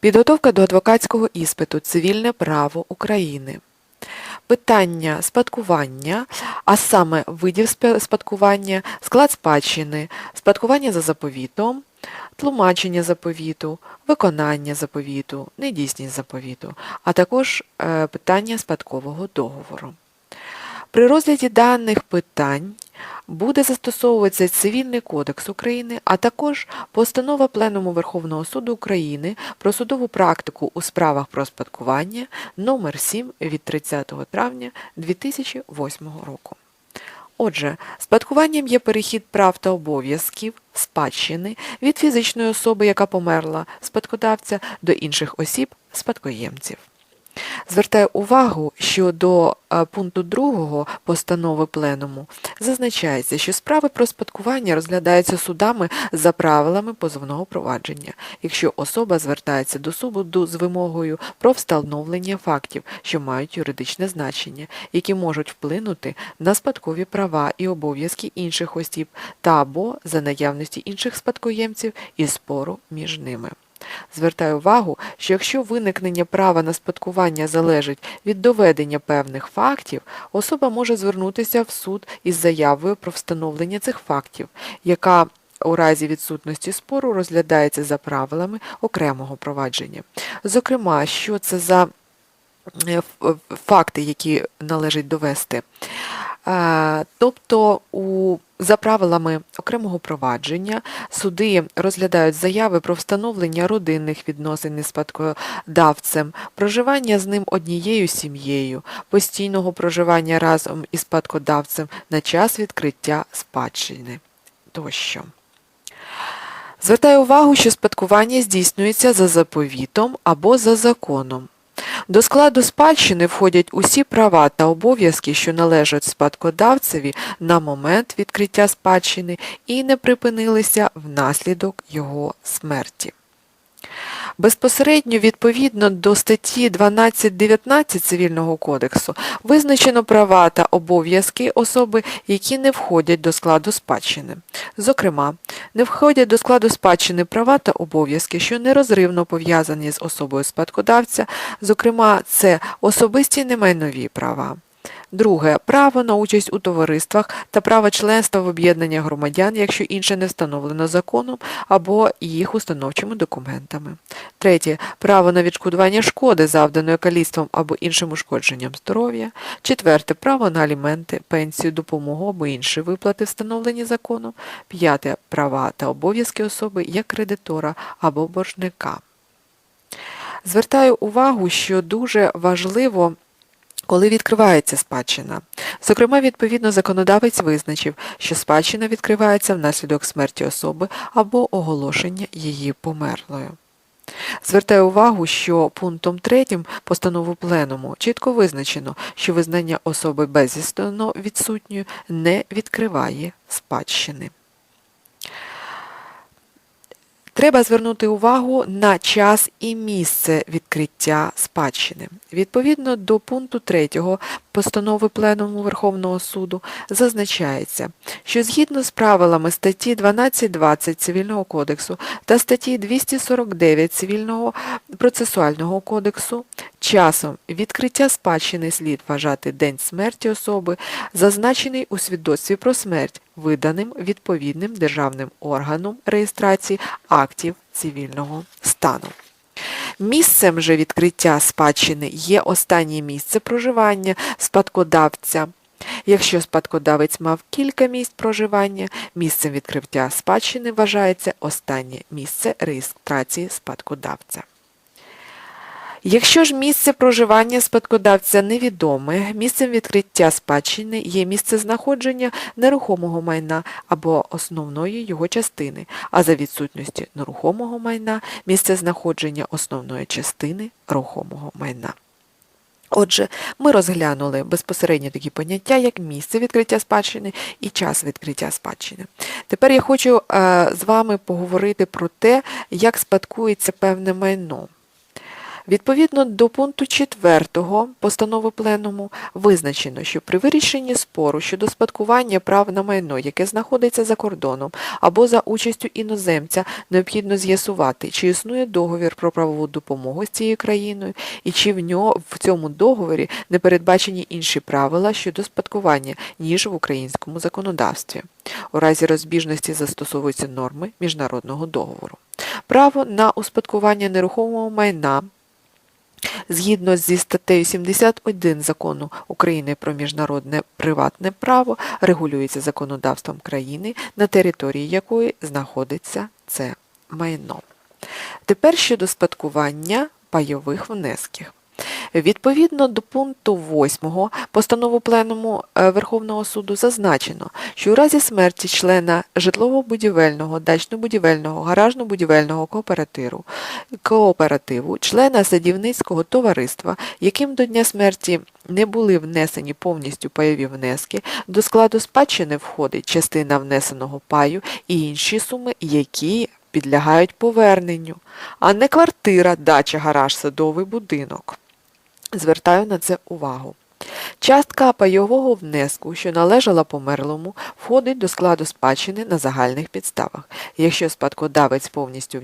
Підготовка до адвокатського іспиту Цивільне право України. Питання спадкування, а саме видів спадкування, склад спадщини, спадкування за заповітом, тлумачення заповіту, виконання заповіту, недійсність заповіту, а також е, питання спадкового договору. При розгляді даних питань буде застосовуватися Цивільний кодекс України, а також постанова Пленуму Верховного суду України про судову практику у справах про спадкування номер 7 від 30 травня 2008 року. Отже, спадкуванням є перехід прав та обов'язків спадщини від фізичної особи, яка померла, спадкодавця, до інших осіб спадкоємців. Звертаю увагу, що до е, пункту 2 постанови Пленуму зазначається, що справи про спадкування розглядаються судами за правилами позовного провадження, якщо особа звертається до суду з вимогою про встановлення фактів, що мають юридичне значення, які можуть вплинути на спадкові права і обов'язки інших осіб та або за наявності інших спадкоємців і спору між ними. Звертаю увагу, що якщо виникнення права на спадкування залежить від доведення певних фактів, особа може звернутися в суд із заявою про встановлення цих фактів, яка у разі відсутності спору розглядається за правилами окремого провадження. Зокрема, що це за факти, які належить довести. Е, Тобто, у, за правилами окремого провадження суди розглядають заяви про встановлення родинних відносин із спадкодавцем, проживання з ним однією сім'єю, постійного проживання разом із спадкодавцем на час відкриття спадщини тощо. Звертаю увагу, що спадкування здійснюється за заповітом або за законом. До складу спадщини входять усі права та обов'язки, що належать спадкодавцеві на момент відкриття спадщини і не припинилися внаслідок його смерті. Безпосередньо відповідно до статті 12.19 Цивільного кодексу визначено права та обов'язки особи, які не входять до складу спадщини. Зокрема, не входять до складу спадщини права та обов'язки, що нерозривно пов'язані з особою спадкодавця, зокрема, це особисті немайнові права. Друге право на участь у товариствах та право членства в об'єднання громадян, якщо інше не встановлено законом або їх установчими документами. Третє право на відшкодування шкоди, завданої каліцтвом або іншим ушкодженням здоров'я. Четверте право на аліменти, пенсію, допомогу або інші виплати, встановлені законом. П'яте права та обов'язки особи як кредитора або боржника. Звертаю увагу, що дуже важливо коли відкривається спадщина. Зокрема, відповідно, законодавець визначив, що спадщина відкривається внаслідок смерті особи або оголошення її померлою. Звертаю увагу, що пунктом 3 постанови Пленуму чітко визначено, що визнання особи безвісно відсутньою не відкриває спадщини. Треба звернути увагу на час і місце відкриття спадщини. Відповідно до пункту 3 постанови Пленуму Верховного суду зазначається, що згідно з правилами статті 12.20 Цивільного кодексу та статті 249 Цивільного процесуального кодексу часом відкриття спадщини слід вважати день смерті особи, зазначений у свідоцтві про смерть, виданим відповідним державним органом реєстрації актів цивільного стану. Місцем же відкриття спадщини є останнє місце проживання спадкодавця. Якщо спадкодавець мав кілька місць проживання, місцем відкриття спадщини вважається останнє місце реєстрації спадкодавця. Якщо ж місце проживання спадкодавця невідоме, місцем відкриття спадщини є місце знаходження нерухомого майна або основної його частини, а за відсутності нерухомого майна місце знаходження основної частини рухомого майна. Отже, ми розглянули безпосередньо такі поняття, як місце відкриття спадщини і час відкриття спадщини. Тепер я хочу е, з вами поговорити про те, як спадкується певне майно. Відповідно до пункту 4 постанови Пленуму визначено, що при вирішенні спору щодо спадкування прав на майно, яке знаходиться за кордоном або за участю іноземця, необхідно з'ясувати, чи існує договір про правову допомогу з цією країною і чи в нього в цьому договорі не передбачені інші правила щодо спадкування, ніж в українському законодавстві. У разі розбіжності застосовуються норми міжнародного договору. Право на успадкування нерухомого майна Згідно зі статтею 71 Закону України про міжнародне приватне право регулюється законодавством країни, на території якої знаходиться це майно. Тепер щодо спадкування пайових внесків. Відповідно до пункту 8 постанови Пленуму е, Верховного суду зазначено, що у разі смерті члена житлово-будівельного, дачно-будівельного, гаражно-будівельного кооперативу, кооперативу, члена садівницького товариства, яким до дня смерті не були внесені повністю пайові внески, до складу спадщини входить частина внесеного паю і інші суми, які підлягають поверненню, а не квартира, дача, гараж, садовий будинок. Звертаю на це увагу. Частка пайового внеску, що належала померлому, входить до складу спадщини на загальних підставах. Якщо спадкодавець повністю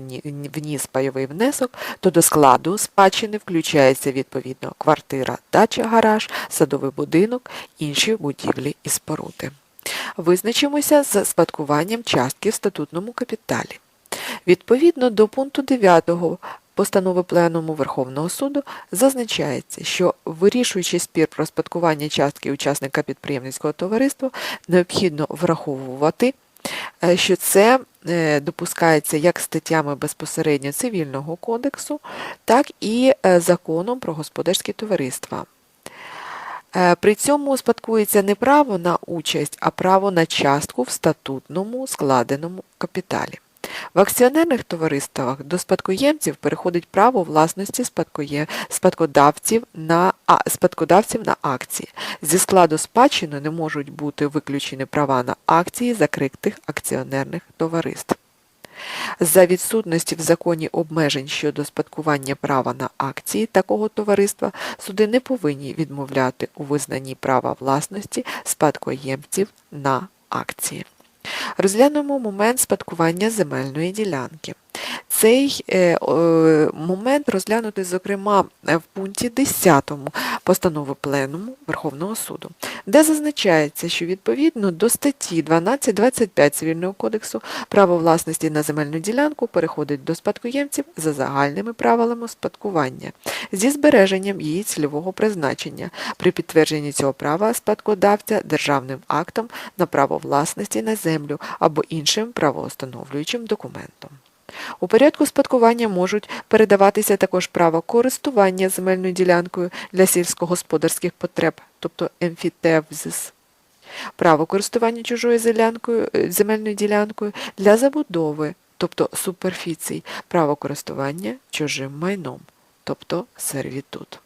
вніс пайовий внесок, то до складу спадщини включається відповідно квартира, дача, гараж, садовий будинок, інші будівлі і споруди. Визначимося з спадкуванням частки в статутному капіталі. Відповідно до пункту 9 постанови Пленуму Верховного суду зазначається, що вирішуючи спір про спадкування частки учасника підприємницького товариства, необхідно враховувати, е, що це е, допускається як статтями безпосередньо Цивільного кодексу, так і е, законом про господарські товариства. При цьому спадкується не право на участь, а право на частку в статутному складеному капіталі. В акціонерних товариствах до спадкоємців переходить право власності спадкодавців на, а, спадкодавців на акції. Зі складу спадщини не можуть бути виключені права на акції закритих акціонерних товариств. За відсутності в законі обмежень щодо спадкування права на акції такого товариства суди не повинні відмовляти у визнанні права власності спадкоємців на акції. Розглянемо момент спадкування земельної ділянки. Цей е, момент розглянути, зокрема, в пункті 10 постанови Пленуму Верховного суду, де зазначається, що відповідно до статті 12.25 Цивільного кодексу право власності на земельну ділянку переходить до спадкоємців за загальними правилами спадкування зі збереженням її цільового призначення при підтвердженні цього права спадкодавця державним актом на право власності на землю або іншим правоустановлюючим документом. У порядку спадкування можуть передаватися також право користування земельною ділянкою для сільськогосподарських потреб, тобто емфітевзис, право користування чужою е, земельною ділянкою для забудови, тобто суперфіцій, право користування чужим майном, тобто сервітут.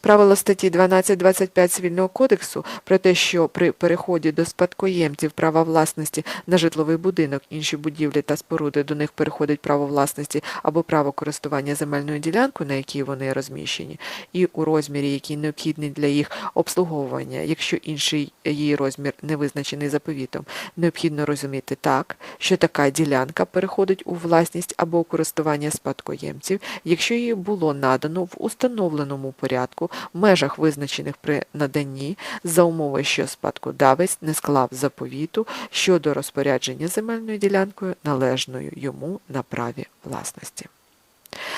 Правило статті 12.25 Цивільного кодексу про те, що при переході до спадкоємців права власності на житловий будинок, інші будівлі та споруди до них переходить право власності або право користування земельною ділянкою, на якій вони розміщені, і у розмірі, який необхідний для їх обслуговування, якщо інший її розмір не визначений заповітом, необхідно розуміти так, що така ділянка переходить у власність або користування спадкоємців, якщо її було надано в установленому порядку порядку в межах визначених при наданні за умови, що спадкодавець не склав заповіту щодо розпорядження земельною ділянкою належною йому на праві власності.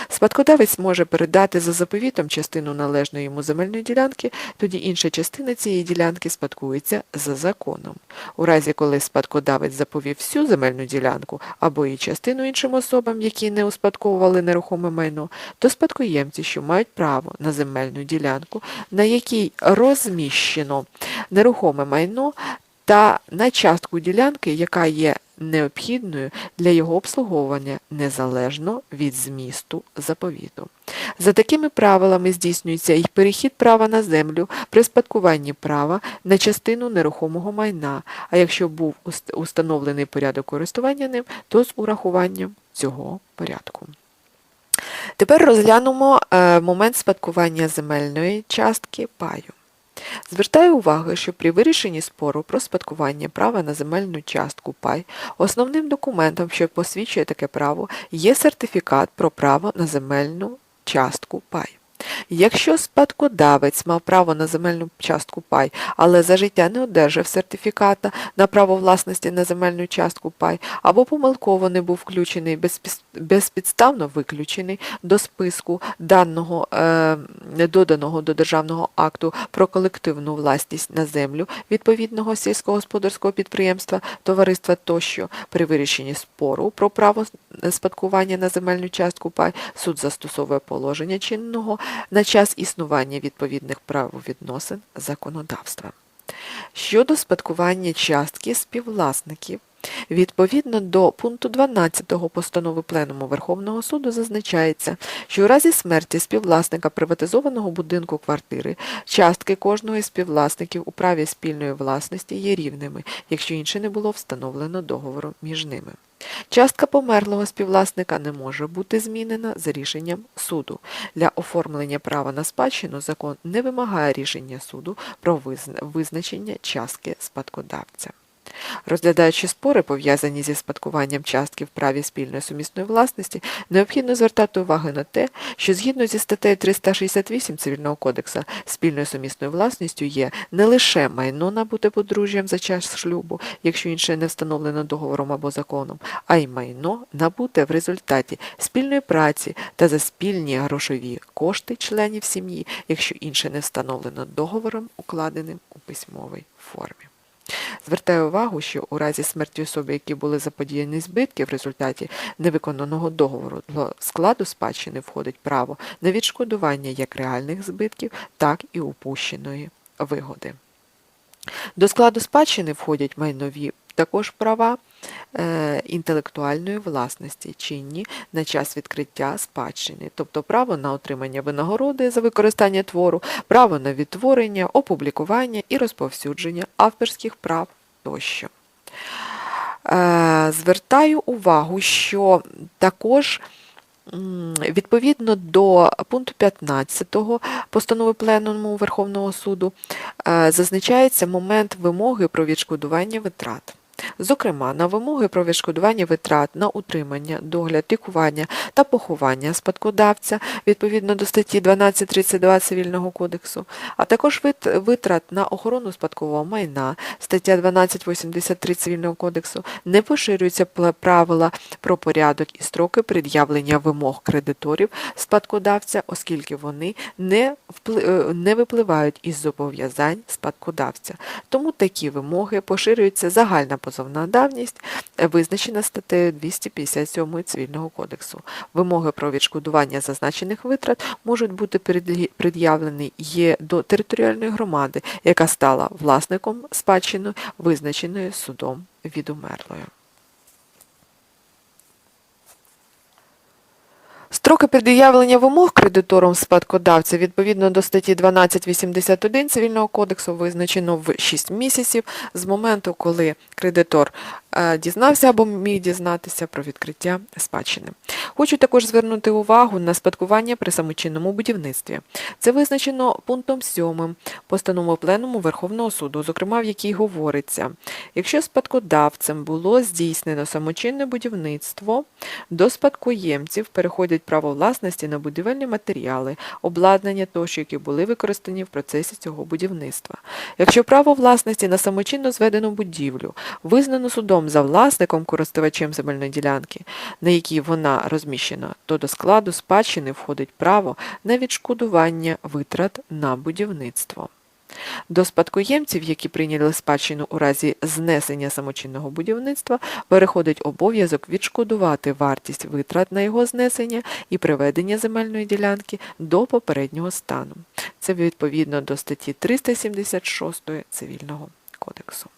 Спадкодавець може передати за заповітом частину належної йому земельної ділянки, тоді інша частина цієї ділянки спадкується за законом. У разі, коли спадкодавець заповів всю земельну ділянку або її частину іншим особам, які не успадковували нерухоме майно, то спадкоємці, що мають право на земельну ділянку, на якій розміщено нерухоме майно, та на частку ділянки, яка є необхідною для його обслуговування незалежно від змісту заповіту. За такими правилами здійснюється і перехід права на землю при спадкуванні права на частину нерухомого майна, а якщо був установлений порядок користування ним, то з урахуванням цього порядку. Тепер розглянемо е, момент спадкування земельної частки паю. Звертаю увагу, що при вирішенні спору про спадкування права на земельну частку пай основним документом, що посвідчує таке право, є сертифікат про право на земельну частку пай. Якщо спадкодавець мав право на земельну частку пай, але за життя не одержав сертифіката на право власності на земельну частку пай, або помилково не був включений безпідставно виключений до списку даного, е, доданого до державного акту про колективну власність на землю відповідного сільськогосподарського підприємства, товариства тощо при вирішенні спору про право спадкування на земельну частку пай суд застосовує положення чинного на час існування відповідних правовідносин законодавства. Щодо спадкування частки співвласників, відповідно до пункту 12 постанови Пленуму Верховного суду зазначається, що у разі смерті співвласника приватизованого будинку квартири частки кожного із співвласників у праві спільної власності є рівними, якщо інше не було встановлено договором між ними. Частка померлого співвласника не може бути змінена за рішенням суду. Для оформлення права на спадщину закон не вимагає рішення суду про визначення частки спадкодавця. Розглядаючи спори, пов'язані зі спадкуванням частки в праві спільної сумісної власності, необхідно звертати увагу на те, що згідно зі статтею 368 Цивільного кодексу спільною сумісною власністю є не лише майно набуте подружжям за час шлюбу, якщо інше не встановлено договором або законом, а й майно набуте в результаті спільної праці та за спільні грошові кошти членів сім'ї, якщо інше не встановлено договором, укладеним у письмовій формі. Звертаю увагу, що у разі смерті особи, які були заподіяні збитки в результаті невиконаного договору, до складу спадщини входить право на відшкодування як реальних збитків, так і упущеної вигоди. До складу спадщини входять майнові також права е, інтелектуальної власності, чинні на час відкриття спадщини, тобто право на отримання винагороди за використання твору, право на відтворення, опублікування і розповсюдження авторських прав тощо. Е, Звертаю увагу, що також відповідно до пункту 15 постанови Пленуму Верховного суду е, зазначається момент вимоги про відшкодування витрат. Зокрема, на вимоги про відшкодування витрат на утримання, догляд, лікування та поховання спадкодавця відповідно до статті 1232 Цивільного кодексу, а також витрат на охорону спадкового майна, стаття 1283 Цивільного кодексу, не поширюються правила про порядок і строки пред'явлення вимог кредиторів спадкодавця, оскільки вони не, е, не випливають із зобов'язань спадкодавця. Тому такі вимоги поширюється загальна позовна давність, визначена статтею 257 Цивільного кодексу. Вимоги про відшкодування зазначених витрат можуть бути пред'явлені є до територіальної громади, яка стала власником спадщини, визначеної судом відумерлою. Строки пред'явлення вимог кредитором спадкодавця відповідно до статті 1281 Цивільного кодексу визначено в 6 місяців з моменту, коли кредитор дізнався або міг дізнатися про відкриття спадщини. Хочу також звернути увагу на спадкування при самочинному будівництві. Це визначено пунктом 7 постанови Пленуму Верховного суду, зокрема в якій говориться, якщо спадкодавцем було здійснено самочинне будівництво, до спадкоємців переходять право власності на будівельні матеріали, обладнання тощо, які були використані в процесі цього будівництва. Якщо право власності на самочинно зведену будівлю визнано судом за власником користувачем земельної ділянки, на якій вона розміщена, то до складу спадщини входить право на відшкодування витрат на будівництво. До спадкоємців, які прийняли спадщину у разі знесення самочинного будівництва, переходить обов'язок відшкодувати вартість витрат на його знесення і приведення земельної ділянки до попереднього стану. Це відповідно до статті 376 Цивільного кодексу.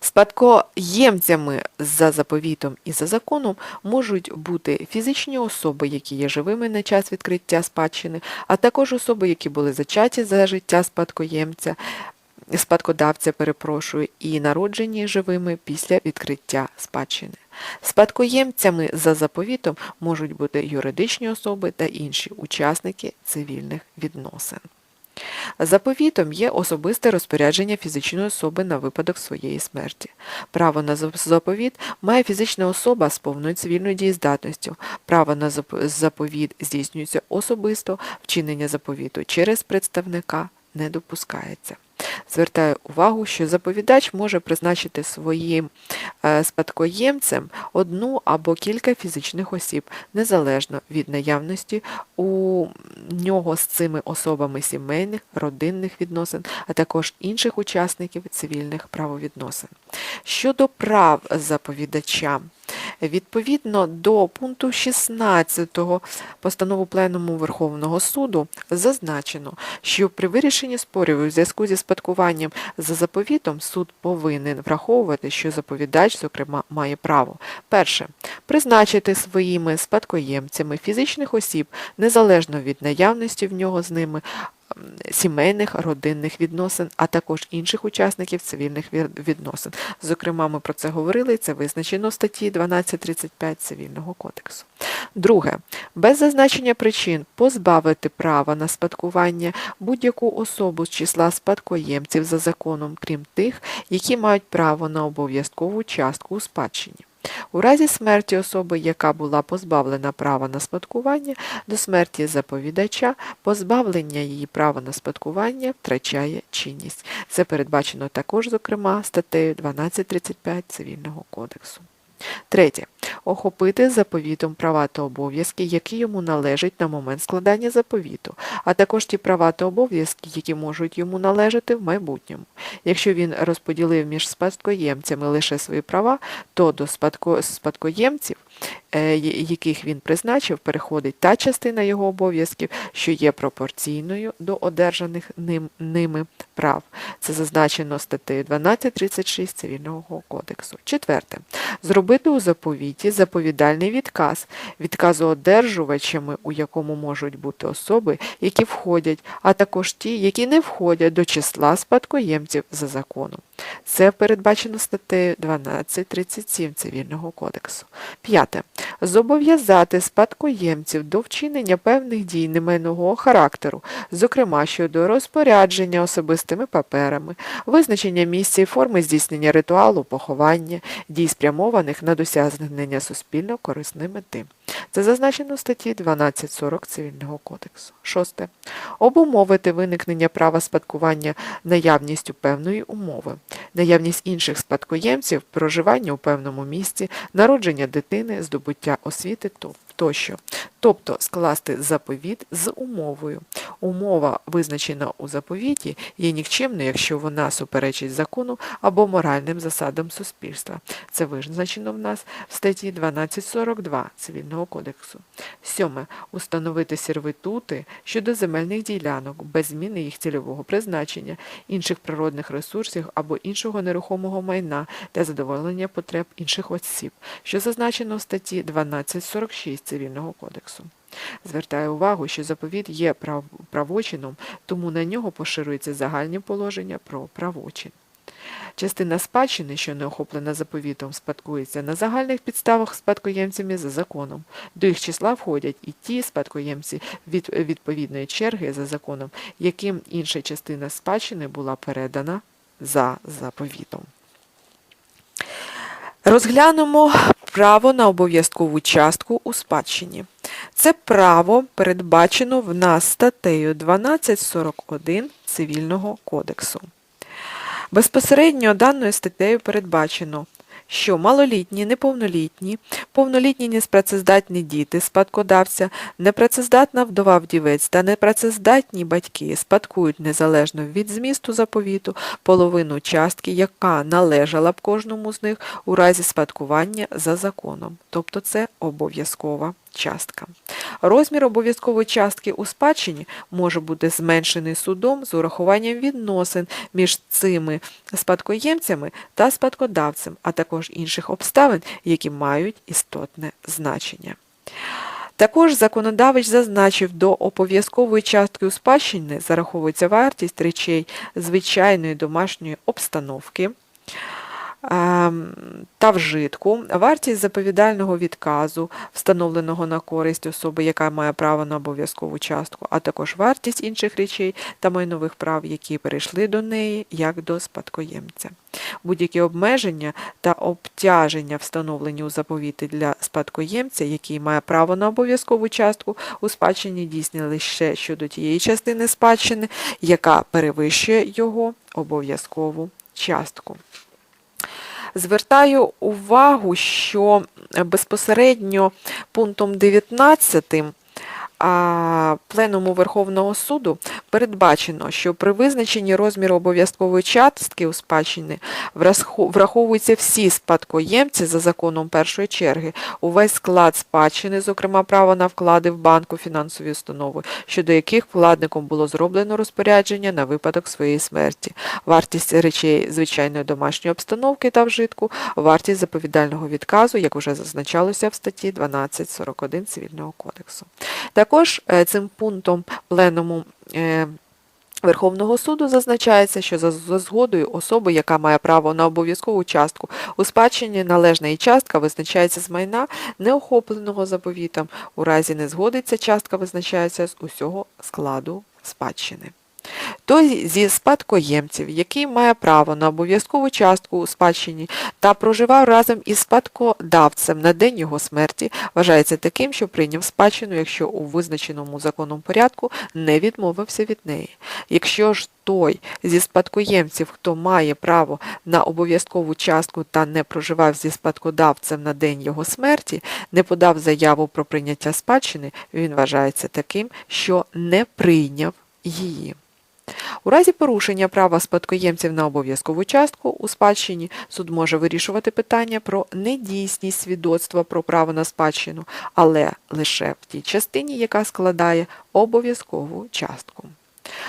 Спадкоємцями за заповітом і за законом можуть бути фізичні особи, які є живими на час відкриття спадщини, а також особи, які були зачаті за життя спадкоємця, спадкодавця, перепрошую, і народжені живими після відкриття спадщини. Спадкоємцями за заповітом можуть бути юридичні особи та інші учасники цивільних відносин. Заповітом є особисте розпорядження фізичної особи на випадок своєї смерті. Право на заповіт має фізична особа з повною цивільною дієздатністю. Право на заповіт здійснюється особисто, вчинення заповіту через представника не допускається. Звертаю увагу, що заповідач може призначити своїм е, спадкоємцем одну або кілька фізичних осіб, незалежно від наявності у нього з цими особами сімейних, родинних відносин, а також інших учасників цивільних правовідносин. Щодо прав заповідача, відповідно до пункту 16 постанови Пленуму Верховного суду зазначено, що при вирішенні спорів у зв'язку зі спадкуванням за заповітом суд повинен враховувати, що заповідач, зокрема, має право. Перше. Призначити своїми спадкоємцями фізичних осіб незалежно від наявності в нього з ними сімейних, родинних відносин, а також інших учасників цивільних відносин. Зокрема, ми про це говорили, і це визначено в статті 1235 Цивільного кодексу. Друге, без зазначення причин позбавити права на спадкування будь-яку особу з числа спадкоємців за законом, крім тих, які мають право на обов'язкову частку у спадщині. У разі смерті особи, яка була позбавлена права на спадкування, до смерті заповідача позбавлення її права на спадкування втрачає чинність. Це передбачено також, зокрема, статтею 1235 Цивільного кодексу. Третє. Охопити заповітом права та обов'язки, які йому належать на момент складання заповіту, а також ті права та обов'язки, які можуть йому належати в майбутньому. Якщо він розподілив між спадкоємцями лише свої права, то до спадко- спадкоємців, яких він призначив, переходить та частина його обов'язків, що є пропорційною до одержаних ним, ними прав. Це зазначено статтею 1236 Цивільного кодексу. Четверте. Зробити у заповіті заповідальний відказ, відказоодержувачами, у якому можуть бути особи, які входять, а також ті, які не входять до числа спадкоємців за законом. Це передбачено статтею 1237 Цивільного кодексу. П'яте. Зобов'язати спадкоємців до вчинення певних дій немайнового характеру, зокрема щодо розпорядження особистими паперами, визначення місця і форми здійснення ритуалу поховання, дій спрямованих на досягнення суспільно корисної мети. Це зазначено в статті 1240 Цивільного кодексу. Шосте. Обумовити виникнення права спадкування наявністю певної умови, наявність інших спадкоємців, проживання у певному місці, народження дитини, здобуття освіти то- тощо. Тобто скласти заповіт з умовою. Умова, визначена у заповіті, є нікчемною, якщо вона суперечить закону або моральним засадам суспільства. Це визначено в нас в статті 1242 Цивільного кодексу. Сьоме. Установити сервітути щодо земельних ділянок без зміни їх цільового призначення, інших природних ресурсів або іншого нерухомого майна для задоволення потреб інших осіб, що зазначено в статті 1246 Цивільного кодексу. Звертаю увагу, що заповіт є прав- правочином, тому на нього поширюються загальні положення про правочин. Частина спадщини, що не охоплена заповітом, спадкується на загальних підставах спадкоємцями за законом. До їх числа входять і ті спадкоємці від відповідної черги за законом, яким інша частина спадщини була передана за заповітом. Розглянемо право на обов'язкову частку у спадщині. Це право передбачено в нас статтею 1241 Цивільного кодексу. Безпосередньо даною статтею передбачено, що малолітні, неповнолітні, повнолітні неспрацездатні діти спадкодавця, непрацездатна вдова вдівець та непрацездатні батьки спадкують незалежно від змісту заповіту половину частки, яка належала б кожному з них у разі спадкування за законом, тобто це обов'язкова частка. Розмір обов'язкової частки у спадщині може бути зменшений судом з урахуванням відносин між цими спадкоємцями та спадкодавцем, а також інших обставин, які мають істотне значення. Також законодавець зазначив, до обов'язкової частки у спадщини зараховується вартість речей звичайної домашньої обстановки та вжитку, вартість заповідального відказу, встановленого на користь особи, яка має право на обов'язкову частку, а також вартість інших речей та майнових прав, які перейшли до неї як до спадкоємця. Будь-які обмеження та обтяження, встановлені у заповіті для спадкоємця, який має право на обов'язкову частку у спадщині, дійсні лише щодо тієї частини спадщини, яка перевищує його обов'язкову частку. Звертаю увагу, що безпосередньо пунктом 19 а, Пленуму Верховного суду передбачено, що при визначенні розміру обов'язкової частки у спадщини враховуються всі спадкоємці за законом першої черги, увесь склад спадщини, зокрема право на вклади в банку фінансові установи, щодо яких вкладником було зроблено розпорядження на випадок своєї смерті, вартість речей звичайної домашньої обстановки та вжитку, вартість заповідального відказу, як вже зазначалося в статті 1241 Цивільного кодексу. Також е, цим пунктом пленуму е, Верховного суду зазначається, що за, згодою особи, яка має право на обов'язкову частку у спадщині, належна їй частка визначається з майна, не охопленого заповітом. У разі незгоди ця частка визначається з усього складу спадщини. Той зі спадкоємців, який має право на обов'язкову частку у спадщині та проживав разом із спадкодавцем на день його смерті, вважається таким, що прийняв спадщину, якщо у визначеному законом порядку не відмовився від неї. Якщо ж той зі спадкоємців, хто має право на обов'язкову частку та не проживав зі спадкодавцем на день його смерті, не подав заяву про прийняття спадщини, він вважається таким, що не прийняв її. У разі порушення права спадкоємців на обов'язкову частку у спадщині суд може вирішувати питання про недійсність свідоцтва про право на спадщину, але лише в тій частині, яка складає обов'язкову частку.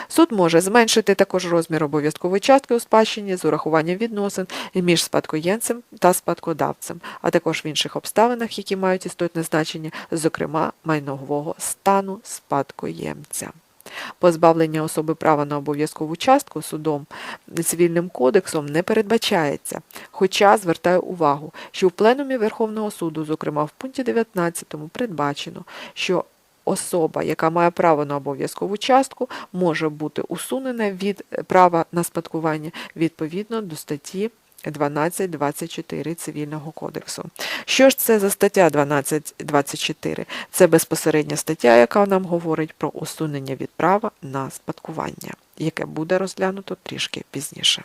Суд може зменшити також розмір обов'язкової частки у спадщині з урахуванням відносин між спадкоємцем та спадкодавцем, а також в інших обставинах, які мають істотне значення, зокрема майнового стану спадкоємця. Позбавлення особи права на обов'язкову частку судом цивільним кодексом не передбачається. Хоча звертаю увагу, що в пленумі Верховного суду, зокрема в пункті 19, передбачено, що особа, яка має право на обов'язкову частку, може бути усунена від права на спадкування відповідно до статті 12.24 Цивільного кодексу. Що ж це за стаття 12.24? Це безпосередня стаття, яка нам говорить про усунення від права на спадкування, яке буде розглянуто трішки пізніше.